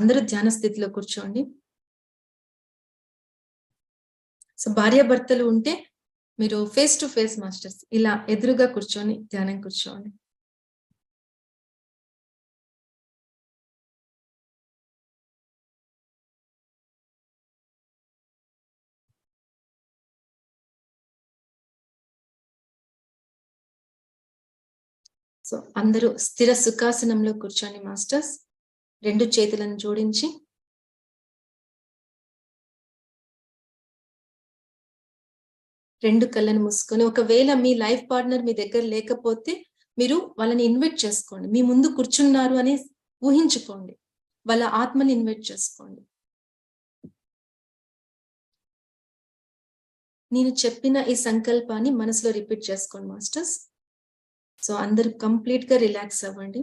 అందరూ ధ్యాన స్థితిలో కూర్చోండి. సో భార్యాభర్తలు ఉంటే మీరు ఫేస్ టు ఫేస్ మాస్టర్స్ ఇలా ఎదురుగా కూర్చొని ధ్యానం కూర్చోండి. సో అందరూ స్థిర సుఖాసనంలో కూర్చోండి మాస్టర్స్. రెండు చేతులను జోడించి రెండు కళ్ళను మూసుకొని ఒకవేళ మీ లైఫ్ పార్ట్నర్ మీ దగ్గర లేకపోతే మీరు వాళ్ళని ఇన్వైట్ చేసుకోండి. మీ ముందు కూర్చున్నారు అని ఊహించుకోండి. వాళ్ళ ఆత్మని ఇన్వైట్ చేసుకోండి. నేను చెప్పిన ఈ సంకల్పాన్ని మనసులో రిపీట్ చేసుకోండి మాస్టర్స్. సో అందరు కంప్లీట్గా రిలాక్స్ అవ్వండి.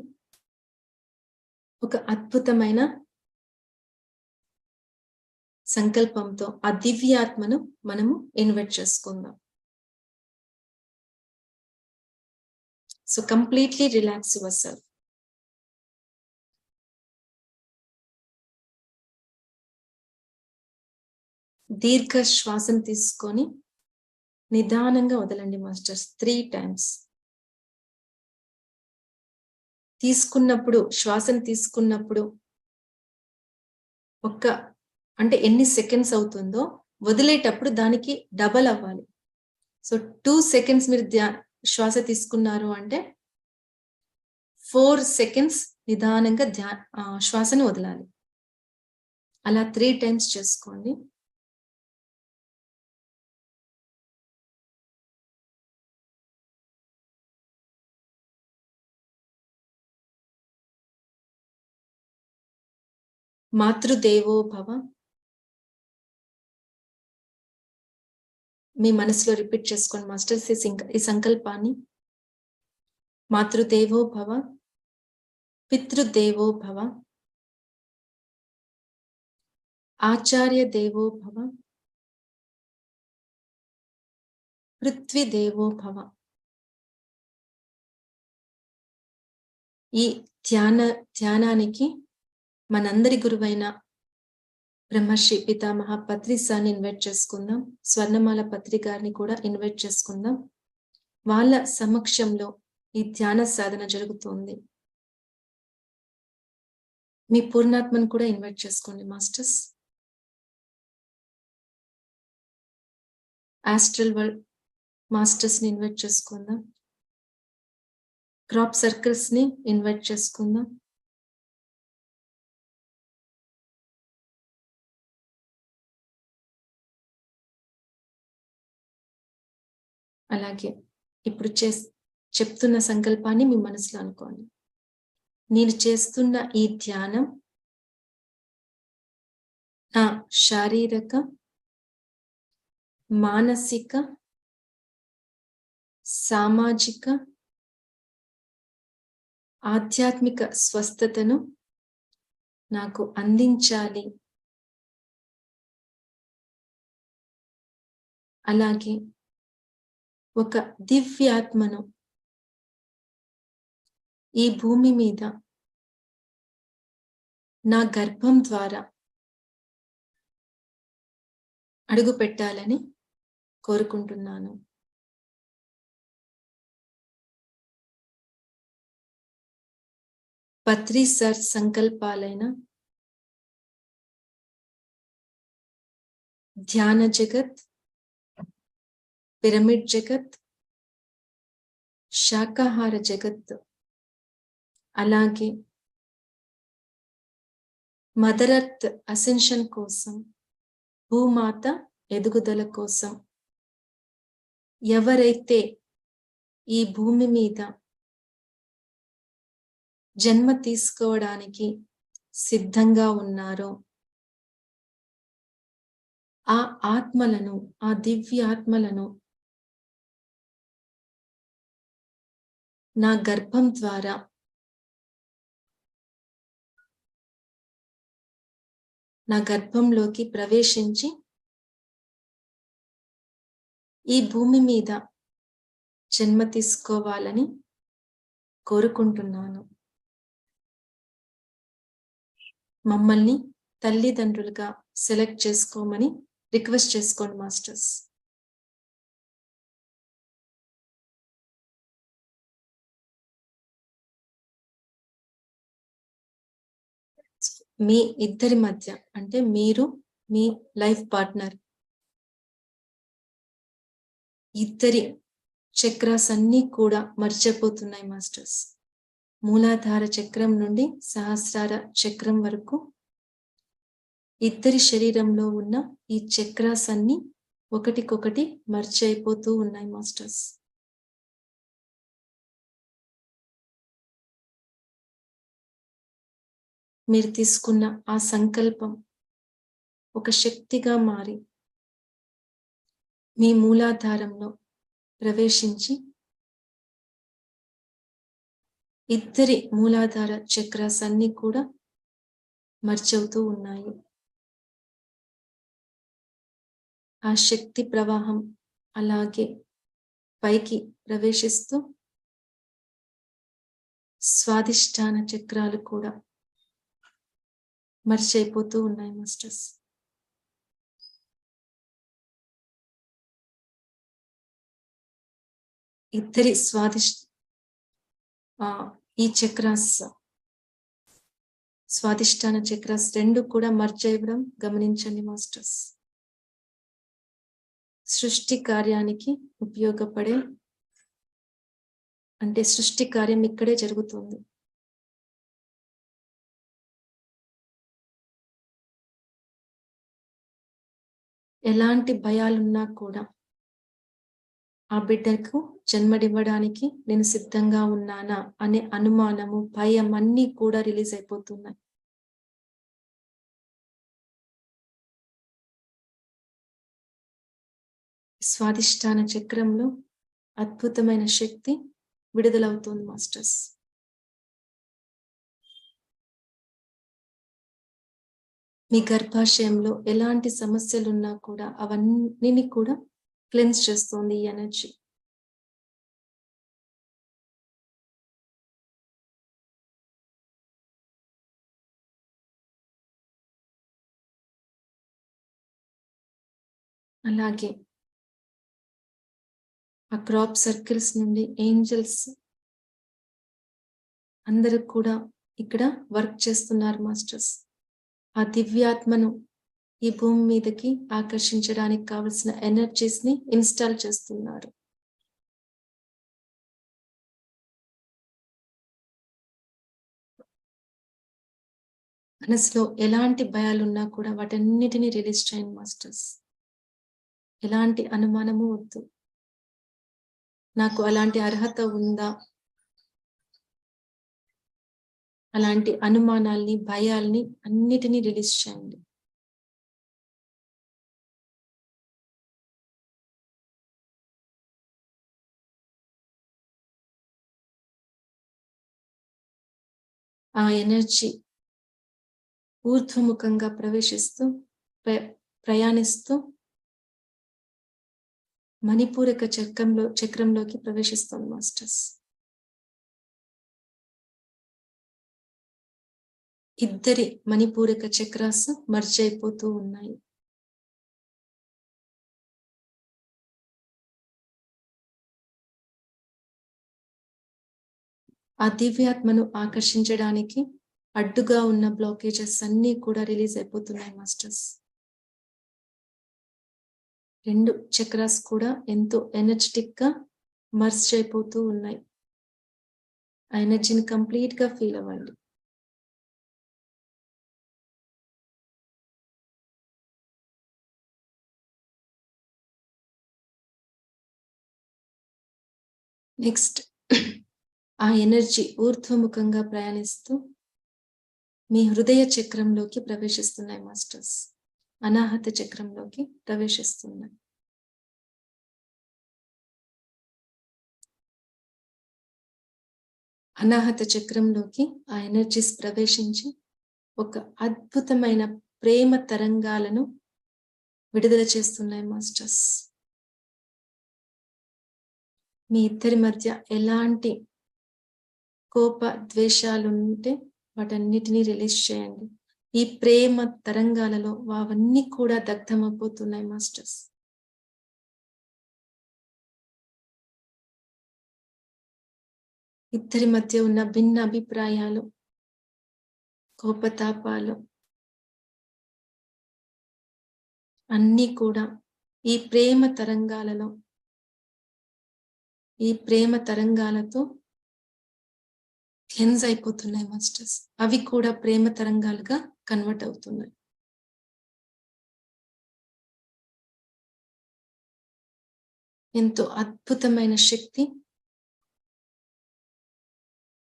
ఒక అద్భుతమైన సంకల్పంతో ఆ దివ్యాత్మను మనము ఇన్వైట్ చేసుకుందాం. So completely relax yourself దీర్ఘ శ్వాసం తీసుకొని నిదానంగా వదలండి మాస్టర్స్. త్రీ టైమ్స్ తీసుకున్నప్పుడు శ్వాసను తీసుకున్నప్పుడు ఒక్క అంటే ఎన్ని సెకండ్స్ అవుతుందో వదిలేటప్పుడు దానికి డబల్ అవ్వాలి. సో టూ సెకండ్స్ మీరు ధ్యా శ్వాస తీసుకున్నారు అంటే ఫోర్ సెకండ్స్ నిదానంగా ధ్యా శ్వాసను వదలాలి. అలా త్రీ టైమ్స్ చేసుకోండి. మాతృదేవో భవ మీ మనసులో రిపీట్ చేసుకోండి మాస్టర్స్ ఈ ఈ సంకల్పాన్ని. మాతృదేవో భవ పితృదేవో భవ ఆచార్య దేవో భవ పృథ్వీదేవో భవ ఈ ధ్యాన ధ్యానానికి మనందరి గురువైన బ్రహ్మశ్రీ పితామహ పత్రిసాన్ని ఇన్వైట్ చేసుకుందాం. స్వర్ణమాల పత్రి గారిని కూడా ఇన్వైట్ చేసుకుందాం. వాళ్ళ సమక్షంలో ఈ ధ్యాన సాధన జరుగుతోంది. మీ పూర్ణాత్మను కూడా ఇన్వైట్ చేసుకోండి మాస్టర్స్. ఆస్ట్రల్ వరల్డ్ మాస్టర్స్ని ఇన్వైట్ చేసుకుందాం. క్రాప్ సర్కిల్స్ని ఇన్వైట్ చేసుకుందాం. అలాగే ఇప్పుడు చే చెప్తున్న సంకల్పాన్ని మీ మనసులో అనుకోండి. నేను చేస్తున్న ఈ ధ్యానం నా శారీరక మానసిక సామాజిక ఆధ్యాత్మిక స్వస్థతను నాకు అందించాలి. అలాగే ఒక దివ్యాత్మను ఈ భూమి మీద నా గర్భం ద్వారా అడుగు పెట్టాలని కోరుకుంటున్నాను. పత్రి సర్ సంకల్పాలైన ధ్యాన జగత్ పిరమిడ్ జగత్ శాకాహార జగత్ అలాగే మదరత్ అసెన్షన్ కోసం భూమాత ఎదుగుదల కోసం. ఎవరైతే ఈ భూమి మీద జన్మ తీసుకోవడానికి సిద్ధంగా ఉన్నారో ఆ ఆత్మలను ఆ దివ్య ఆత్మలను నా గర్భం ద్వారా. నా గర్భంలోకి ప్రవేశించి ఈ భూమి మీద జన్మ తీసుకోవాలని కోరుకుంటున్నాను. మమ్మల్ని తల్లిదండ్రులుగా సెలెక్ట్ చేసుకోమని రిక్వెస్ట్ చేసుకోండి మాస్టర్స్. మీ ఇద్దరి మధ్య అంటే మీరు మీ లైఫ్ పార్ట్నర్ ఇద్దరి చక్రాస్ అన్నీ కూడా మర్చిపోతున్నాయి మాస్టర్స్. మూలాధార చక్రం నుండి సహస్రార చక్రం వరకు ఇద్దరి శరీరంలో ఉన్న ఈ చక్రాస్ అన్ని ఒకటికొకటి మర్చి అయిపోతూ ఉన్నాయి మాస్టర్స్. మీరు తీసుకున్న ఆ సంకల్పం ఒక శక్తిగా మారి మీ మూలాధారంలో ప్రవేశించి ఇద్దరి మూలాధార చక్రాస్ అన్ని కూడా మర్చవుతూ ఉన్నాయి. ఆ శక్తి ప్రవాహం అలాగే పైకి ప్రవేశిస్తూ స్వాదిష్టాన చక్రాలు కూడా మర్చైపోతూ ఉన్నాయి మాస్టర్స్. ఇద్దరి స్వాదిష్ ఈ చక్రాస్ స్వాదిష్టాన చక్రాస్ రెండు కూడా మర్జ్ అవ్వడం గమనించండి మాస్టర్స్. సృష్టి కార్యానికి ఉపయోగపడే అంటే సృష్టి కార్యం ఇక్కడే జరుగుతుంది. ఎలాంటి భయాలున్నా కూడా ఆ బిడ్డకు జన్మడివ్వడానికి నేను సిద్ధంగా ఉన్నానా అనే అనుమానము భయం అన్నీ కూడా రిలీజ్ అయిపోతున్నాయి. స్వాదిష్టాన చక్రంలో అద్భుతమైన శక్తి విడుదలవుతుంది మాస్టర్స్. మీ గర్భాశయంలో ఎలాంటి సమస్యలు ఉన్నా కూడా అవన్నీ కూడా క్లెన్స్ చేస్తుంది ఈ ఎనర్జీ. అలాగే ఆ క్రాప్ సర్కిల్స్ నుండి ఏంజల్స్ అందరూ కూడా ఇక్కడ వర్క్ చేస్తున్నారు మాస్టర్స్. ఆ దివ్యాత్మను ఈ భూమి మీదకి ఆకర్షించడానికి కావలసిన ఎనర్జీస్ని ఇన్స్టాల్ చేస్తున్నారు. మనసులో ఎలాంటి భయాలు ఉన్నా కూడా వాటన్నిటిని రిలీజ్ చేయండి మాస్టర్స్ ఎలాంటి అనుమానము వద్దు. నాకు అలాంటి అర్హత ఉందా? అలాంటి అనుమానాల్ని భయాల్ని అన్నిటినీ రిలీజ్ చేయండి. ఆ ఎనర్జీ ఊర్ధ్వముఖంగా ప్రవేశిస్తూ ప్రయాణిస్తూ మణిపూరక చక్రంలో చక్రంలోకి ప్రవేశిస్తుంది మాస్టర్స్. ఇద్దరి మణిపూరిక చక్రాస్ మర్జ్ అయిపోతూ ఉన్నాయి. ఆ దివ్యాత్మను ఆకర్షించడానికి అడ్డుగా ఉన్న బ్లాకేజెస్ అన్నీ కూడా రిలీజ్ అయిపోతున్నాయి మాస్టర్స్ రెండు చక్రాస్ కూడా ఎంతో ఎనర్జెటిక్గా మర్స్ అయిపోతూ ఉన్నాయి. ఆ ఎనర్జీని కంప్లీట్గా ఫీల్ అవ్వండి. నెక్స్ట్ ఆ ఎనర్జీ ఊర్ధ్వముఖంగా ప్రయాణిస్తూ మీ హృదయ చక్రంలోకి ప్రవేశిస్తున్నాయి మాస్టర్స్. అనాహత చక్రంలోకి ప్రవేశిస్తున్నాయి. అనాహత చక్రంలోకి ఆ ఎనర్జీస్ ప్రవేశించి ఒక అద్భుతమైన ప్రేమ తరంగాలను విడుదల చేస్తున్నాయి మాస్టర్స్. మీ ఇద్దరి మధ్య ఎలాంటి కోప ద్వేషాలు ఉంటే వాటన్నిటినీ రిలీజ్ చేయండి. ఈ ప్రేమ తరంగాలలో అవన్నీ కూడా దగ్ధమైపోతున్నాయి మాస్టర్స్. ఇద్దరి మధ్య ఉన్న భిన్న అభిప్రాయాలు కోపతాపాలు అన్నీ కూడా ఈ ప్రేమ తరంగాలలో ఈ ప్రేమ తరంగాలతో క్లెన్స్ అయిపోతున్నాయి మాస్టర్స్. అవి కూడా ప్రేమ తరంగాలుగా కన్వర్ట్ అవుతున్నాయి. ఎంతో అద్భుతమైన శక్తి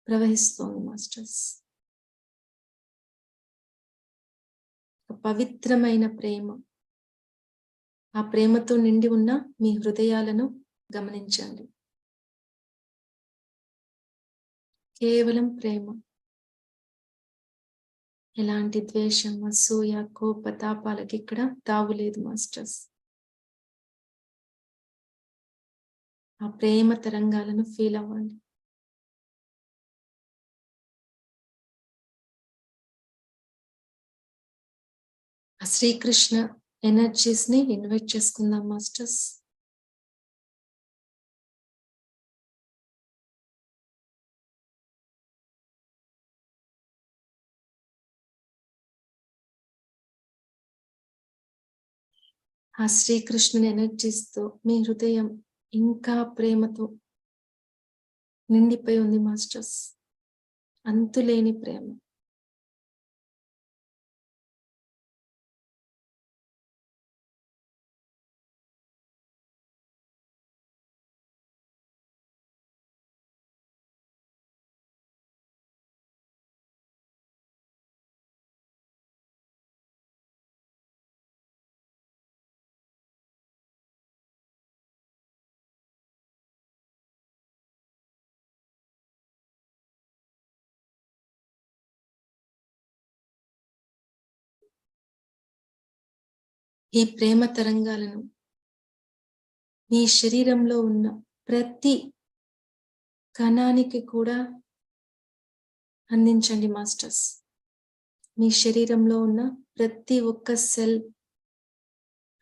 ప్రవహిస్తోంది మాస్టర్స్. పవిత్రమైన ప్రేమ. ఆ ప్రేమతో నిండి ఉన్న మీ హృదయాలను గమనించండి. కేవలం ప్రేమ. ఎలాంటి ద్వేషం అసూయ కోప తాపాలకి ఇక్కడ తావులేదు మాస్టర్స్. ఆ ప్రేమ తరంగాలను ఫీల్ అవ్వండి. ఆ శ్రీకృష్ణ ఎనర్జీస్ని ఇన్వైట్ చేసుకుందాం మాస్టర్స్. ఆ శ్రీకృష్ణుని ఎనర్జీస్తో మీ హృదయం ఇంకా ప్రేమతో నిండిపోయి ఉంది మాస్టర్స్. అంతులేని ప్రేమ. ఈ ప్రేమ తరంగాలను. మీ శరీరంలో ఉన్న ప్రతి కణానికి కూడా అందించండి మాస్టర్స్. మీ శరీరంలో ఉన్న ప్రతి ఒక్క సెల్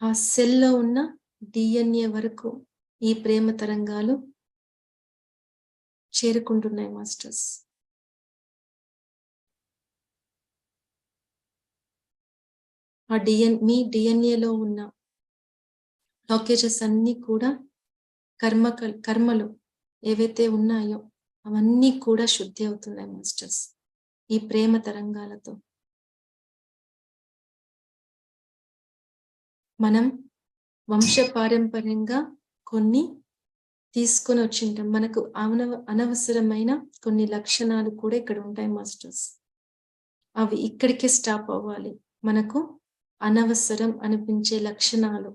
ఆ సెల్లో ఉన్న డిఎన్ఏ వరకు ఈ ప్రేమ తరంగాలు చేరుకుంటున్నాయి మాస్టర్స్. ఆ డిఎన్ మీ డిఎన్ఏలో ఉన్న బ్లాకేజెస్ అన్నీ కూడా కర్మ కర్మలు ఏవైతే ఉన్నాయో అవన్నీ కూడా శుద్ధి అవుతున్నాయి మాస్టర్స్ ఈ ప్రేమ తరంగాలతో. మనం వంశ పారంపర్యంగా కొన్ని తీసుకొని వచ్చింటాం. మనకు అనవ అనవసరమైన కొన్ని లక్షణాలు కూడా ఇక్కడ ఉంటాయి మాస్టర్స్ అవి ఇక్కడికే స్టాప్ అవ్వాలి. మనకు అనవసరం అనిపించే లక్షణాలు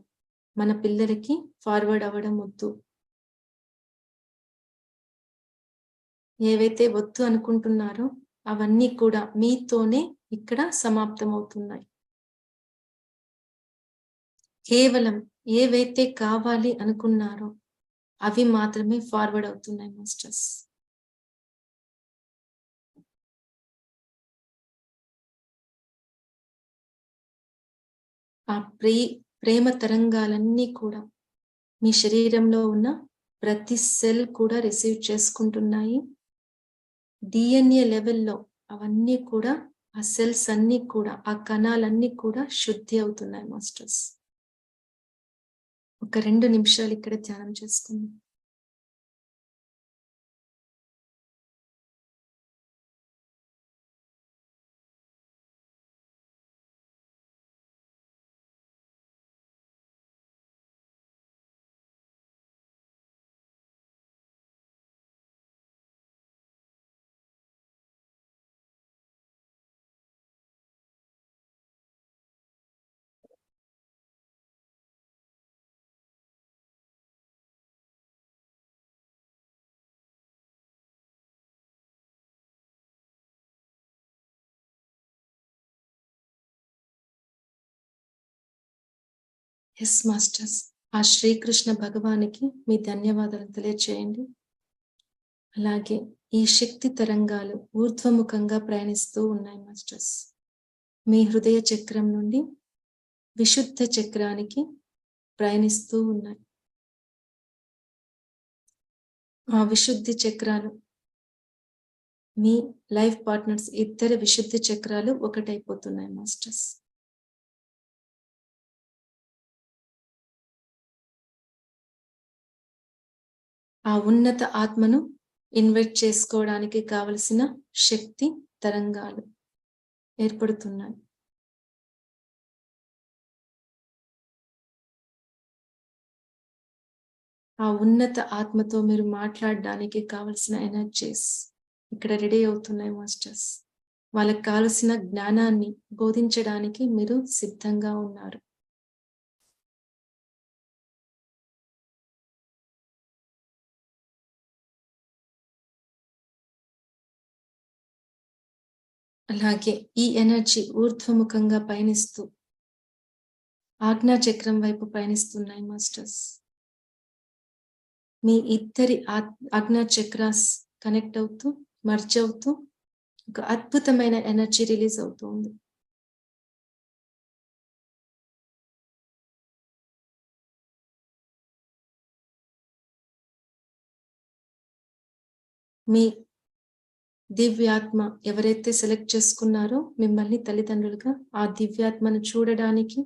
మన పిల్లలకి ఫార్వర్డ్ అవ్వడం వద్దు. ఏవైతే వద్దు అనుకుంటున్నారో అవన్నీ కూడా మీతోనే ఇక్కడ సమాప్తం అవుతున్నాయి కేవలం ఏవైతే కావాలి అనుకున్నారో అవి మాత్రమే ఫార్వర్డ్ అవుతున్నాయి మాస్టర్స్ ఆ ప్రే ప్రేమ తరంగాలన్నీ కూడా మీ శరీరంలో ఉన్న ప్రతి సెల్ కూడా రిసీవ్ చేసుకుంటున్నాయి. డిఎన్ఏ లెవెల్లో అవన్నీ కూడా ఆ సెల్స్ అన్నీ కూడా ఆ కణాలన్నీ కూడా శుద్ధి అవుతున్నాయి మాస్టర్స్. ఒక రెండు నిమిషాలు ఇక్కడ ధ్యానం చేసుకుందాం. ఎస్ మాస్టర్స్ ఆ శ్రీకృష్ణ భగవానికి మీ ధన్యవాదాలు తెలియచేయండి. అలాగే ఈ శక్తి తరంగాలు ఊర్ధ్వముఖంగా ప్రయాణిస్తూ ఉన్నాయి మాస్టర్స్ మీ హృదయ చక్రం నుండి విశుద్ధ చక్రానికి ప్రయాణిస్తూ ఉన్నాయి. ఆ విశుద్ధి చక్రాలు మీ లైఫ్ పార్ట్నర్స్ ఇద్దరు విశుద్ధి చక్రాలు ఒకటైపోతున్నాయి మాస్టర్స్ ఆ ఉన్నత ఆత్మను ఇన్వైట్ చేసుకోవడానికి కావలసిన శక్తి తరంగాలు ఏర్పడుతున్నాయి. ఆ ఉన్నత ఆత్మతో మీరు మాట్లాడడానికి కావలసిన ఎనర్జీస్ ఇక్కడ రెడీ అవుతున్నాయి మాస్టర్స్ వాళ్ళకి కావలసిన జ్ఞానాన్ని బోధించడానికి మీరు సిద్ధంగా ఉన్నారు. అలాగే ఈ ఎనర్జీ ఊర్ధ్వముఖంగా పయనిస్తూ ఆజ్ఞా చక్రం వైపు పయనిస్తున్నాయి మాస్టర్స్. మీ ఇద్దరి ఆజ్ఞా చక్రాస్ కనెక్ట్ అవుతూ మర్జ్ అవుతూ ఒక అద్భుతమైన ఎనర్జీ రిలీజ్ అవుతుంది మీ దివ్యాత్మ ఎవరైతే సెలెక్ట్ చేసుకున్నారో మిమ్మల్ని తల్లిదండ్రులుగా ఆ దివ్యాత్మను చూడడానికి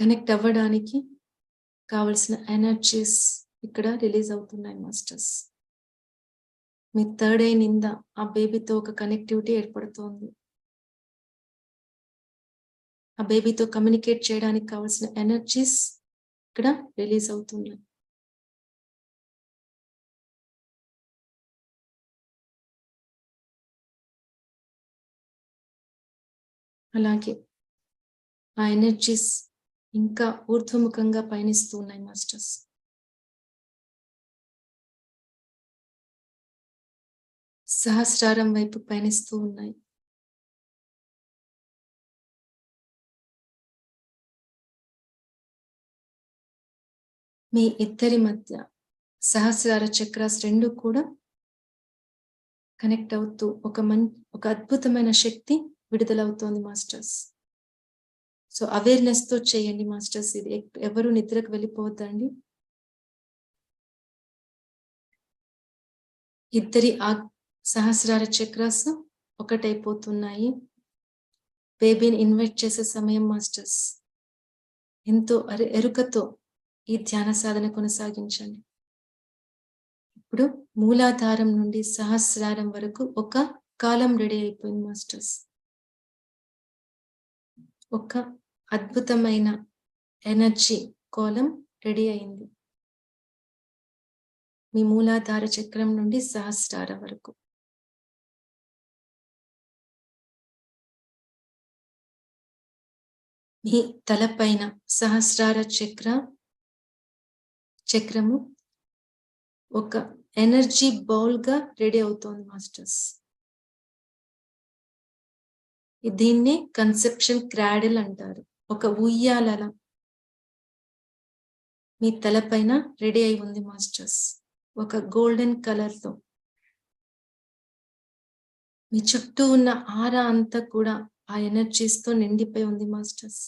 కనెక్ట్ అవ్వడానికి కావలసిన ఎనర్జీస్ ఇక్కడ రిలీజ్ అవుతున్నాయి మాస్టర్స్. మీ థర్డ్ ఐ నింద ఆ బేబీతో ఒక కనెక్టివిటీ ఏర్పడుతోంది. ఆ బేబీతో కమ్యూనికేట్ చేయడానికి కావాల్సిన ఎనర్జీస్ ఇక్కడ రిలీజ్ అవుతున్నాయి. అలాగే ఆ ఎనర్జీస్ ఇంకా ఊర్ధ్వముఖంగా పయనిస్తూ ఉన్నాయి మాస్టర్స్ సహస్రారం వైపు పయనిస్తూ ఉన్నాయి. మీ ఇద్దరి మధ్య సహస్రార చక్రాస్ రెండు కూడా కనెక్ట్ అవుతూ ఒక మన్ ఒక అద్భుతమైన శక్తి విడుదలవుతోంది మాస్టర్స్. సో అవేర్నెస్తో చేయండి మాస్టర్స్. ఇది ఎవరు నిద్రకు వెళ్ళిపోవద్దండి. ఇద్దరి ఆ సహస్రార చక్రాస్ ఒకటైపోతున్నాయి. బేబీని ఇన్వైట్ చేసే సమయం మాస్టర్స్. ఎంతో ఎరుకతో ఈ ధ్యాన సాధన కొనసాగించండి. ఇప్పుడు మూలాధారం నుండి సహస్రారం వరకు ఒక కాలం రెడీ అయిపోయింది మాస్టర్స్. ఒక అద్భుతమైన ఎనర్జీ కోలం రెడీ అయింది. మీ మూలాధార చక్రం నుండి సహస్రార వరకు. మీ తలపైన సహస్రార చక్ర చక్రము ఒక ఎనర్జీ బౌల్గా రెడీ అవుతోంది మాస్టర్స్. దీన్ని కన్సెప్షన్ క్రాడిల్ అంటారు. ఒక ఉయ్యాలల మీ తలపైన రెడీ అయి ఉంది మాస్టర్స్. ఒక గోల్డెన్ కలర్తో మీ చుట్టూ ఉన్న ఆరా అంతా కూడా ఆ ఎనర్జీస్తో నిండిపోయి ఉంది మాస్టర్స్.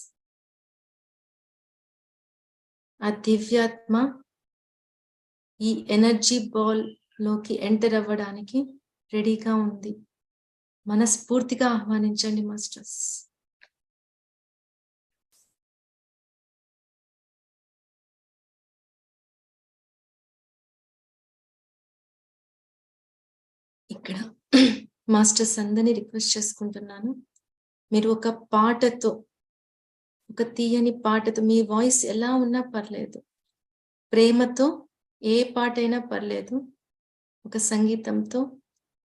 ఆ దివ్యాత్మ ఈ ఎనర్జీ బాల్లోకి ఎంటర్ అవ్వడానికి రెడీగా ఉంది. మనస్ఫూర్తిగా ఆహ్వానించండి మాస్టర్స్. ఇక్కడ మాస్టర్స్ అందరినీ రిక్వెస్ట్ చేసుకుంటున్నాను. మీరు ఒక పాటతో ఒక తీయని పాటతో మీ వాయిస్ ఎలా ఉన్నా పర్లేదు. ప్రేమతో ఏ పాట అయినా పర్లేదు. ఒక సంగీతంతో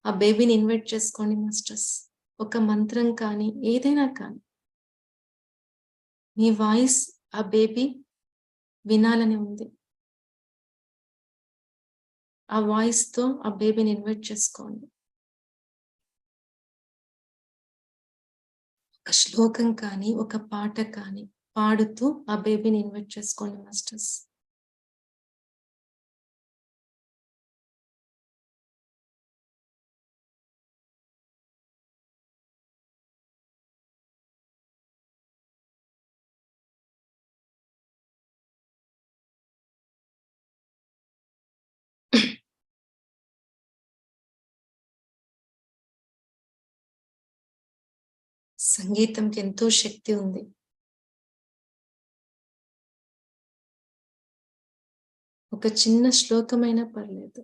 ఆ బేబీని ఇన్వైట్ చేసుకోండి మాస్టర్స్ ఒక మంత్రం కానీ ఏదైనా కానీ. మీ వాయిస్ ఆ బేబీ వినాలని ఉంది. ఆ వాయిస్తో ఆ బేబీని ఇన్వైట్ చేసుకోండి. ఒక శ్లోకం కానీ ఒక పాట కానీ పాడుతూ ఆ బేబీని ఇన్వైట్ చేసుకోండి మాస్టర్స్ సంగీతంకి ఎంతో శక్తి ఉంది. ఒక చిన్న శ్లోకమైనా పర్లేదు.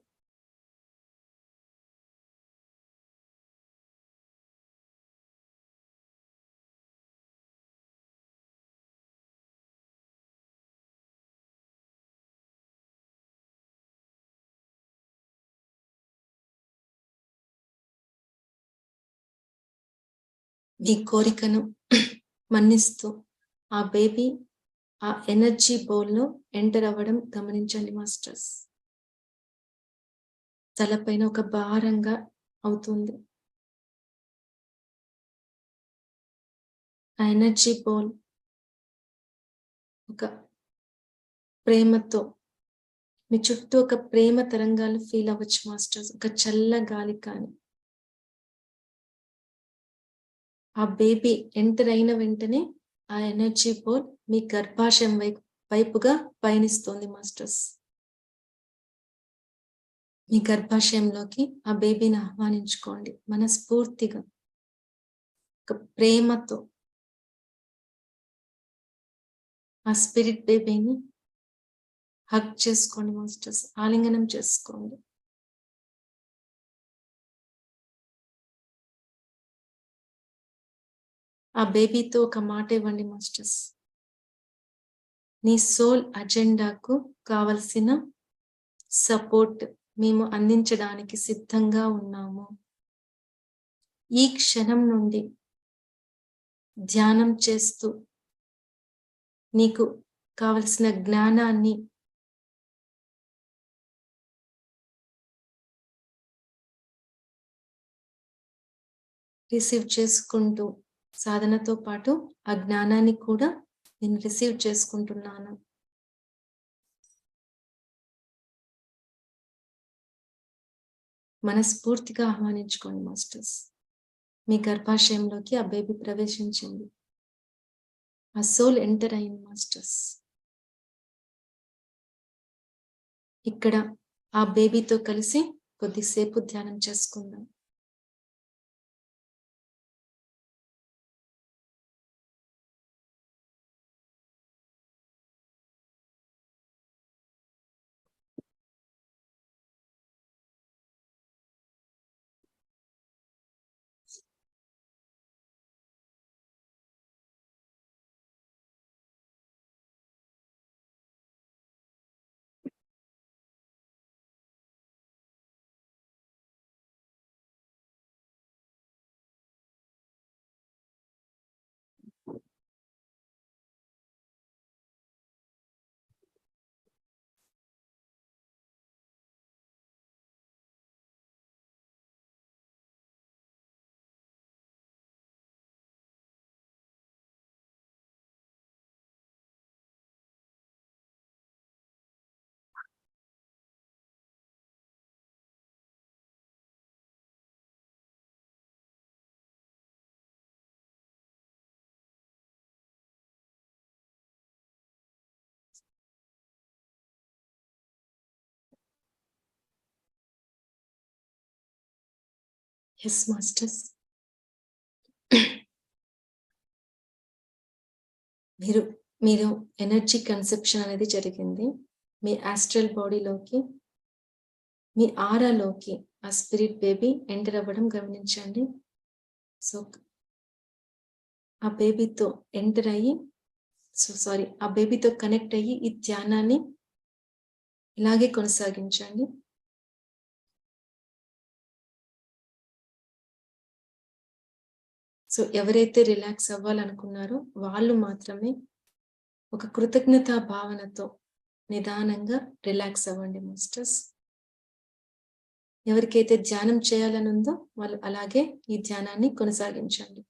ఈ కోరికను మన్నిస్తూ ఆ బేబీ ఆ ఎనర్జీ బౌల్లో ఎంటర్ అవ్వడం గమనించండి మాస్టర్స్. తలపైన ఒక భారంగా అవుతుంది. ఆ ఎనర్జీ బౌల్ ఒక ప్రేమతో మీ చుట్టూ ఒక ప్రేమ తరంగాలు ఫీల్ అవ్వచ్చు మాస్టర్స్. ఒక చల్ల గాలి కానీ ఆ బేబీ ఎంటర్ అయిన వెంటనే ఆ ఎనర్జీ బోర్డ్ మీ గర్భాశయం వైపు వైపుగా పయనిస్తోంది మాస్టర్స్. మీ గర్భాశయంలోకి ఆ బేబీని ఆహ్వానించుకోండి మనస్ఫూర్తిగా. ఒక ప్రేమతో. ఆ స్పిరిట్ బేబీని హక్ చేసుకోండి మాస్టర్స్. ఆలింగనం చేసుకోండి. ఆ బేబీతో ఒక మాట ఇవ్వండి మాస్టర్స్. నీ సోల్ అజెండాకు కావలసిన సపోర్ట్ మేము అందించడానికి సిద్ధంగా ఉన్నాము. ఈ క్షణం నుండి ధ్యానం చేస్తూ నీకు కావలసిన జ్ఞానాన్ని రిసీవ్ చేసుకుంటూ సాధనతో పాటు ఆ జ్ఞానాన్ని కూడా నేను రిసీవ్ చేసుకుంటున్నాను. మనస్ఫూర్తిగా ఆహ్వానించుకోండి మాస్టర్స్. మీ గర్భాశయంలోకి ఆ బేబీ ప్రవేశించింది. ఆ సోల్ ఎంటర్ అయింది మాస్టర్స్. ఇక్కడ ఆ బేబీతో కలిసి కొద్దిసేపు ధ్యానం చేసుకుందాం. ఎస్ మాస్టర్స్ మీరు మీరు ఎనర్జీ కన్సెప్షన్ అనేది జరిగింది. మీ ఆస్ట్రల్ బాడీలోకి మీ ఆరాలోకి ఆ స్పిరిట్ బేబీ ఎంటర్ అవ్వడం గమనించండి. సో ఆ బేబీతో ఎంటర్ అయ్యి సో సారీ ఆ బేబీతో కనెక్ట్ అయ్యి ఈ ధ్యానాన్ని ఇలాగే కొనసాగించండి. సో ఎవరైతే రిలాక్స్ అవ్వాలనుకున్నారో వాళ్ళు మాత్రమే ఒక కృతజ్ఞతా భావనతో నిదానంగా రిలాక్స్ అవ్వండి మాస్టర్స్. ఎవరికైతే ధ్యానం చేయాలనుందో వాళ్ళు అలాగే ఈ ధ్యానాన్ని కొనసాగించండి.